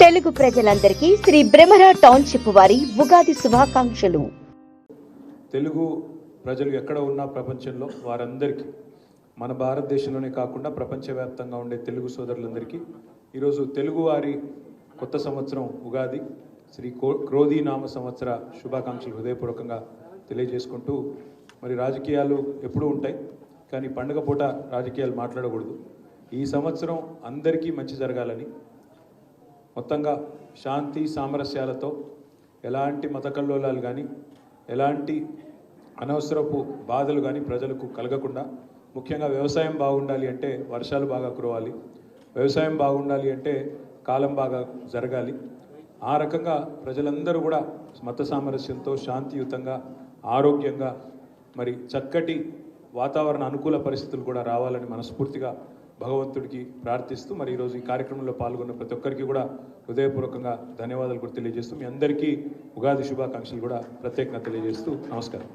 తెలుగు ప్రజలందరికీ శ్రీ బ్రహ్మరా టౌన్షిప్ వారి ఉగాది శుభాకాంక్షలు. తెలుగు ప్రజలు ఎక్కడ ఉన్నా ప్రపంచంలో వారందరికీ మన భారతదేశంలోనే కాకుండా ప్రపంచవ్యాప్తంగా ఉండే తెలుగు సోదరులందరికీ ఈరోజు తెలుగు వారి కొత్త సంవత్సరం ఉగాది శ్రీ కో- క్రోధీ నామ సంవత్సర శుభాకాంక్షలు హృదయపూర్వకంగా తెలియజేసుకుంటూ మరి రాజకీయాలు ఎప్పుడూ ఉంటాయి కానీ పండుగ పూట రాజకీయాలు మాట్లాడకూడదు. ఈ సంవత్సరం అందరికీ మంచి జరగాలని మొత్తంగా శాంతి సామరస్యాలతో ఎలాంటి మత కల్లోలాలు కానీ ఎలాంటి అనవసరపు బాధలు కానీ ప్రజలకు కలగకుండా ముఖ్యంగా వ్యవసాయం బాగుండాలి అంటే వర్షాలు బాగా కురవాలి. వ్యవసాయం బాగుండాలి అంటే కాలం బాగా జరగాలి. ఆ రకంగా ప్రజలందరూ కూడా మత సామరస్యంతో శాంతియుతంగా ఆరోగ్యంగా మరి చక్కటి వాతావరణ అనుకూల పరిస్థితులు కూడా రావాలని మనస్ఫూర్తిగా భగవంతుడికి ప్రార్థిస్తూ మరి ఈరోజు ఈ కార్యక్రమంలో పాల్గొన్న ప్రతి ఒక్కరికి కూడా హృదయపూర్వకంగా ధన్యవాదాలు కూడా తెలియజేస్తూ మీ అందరికీ ఉగాది శుభాకాంక్షలు కూడా ప్రత్యేకంగా తెలియజేస్తూ నమస్కారం.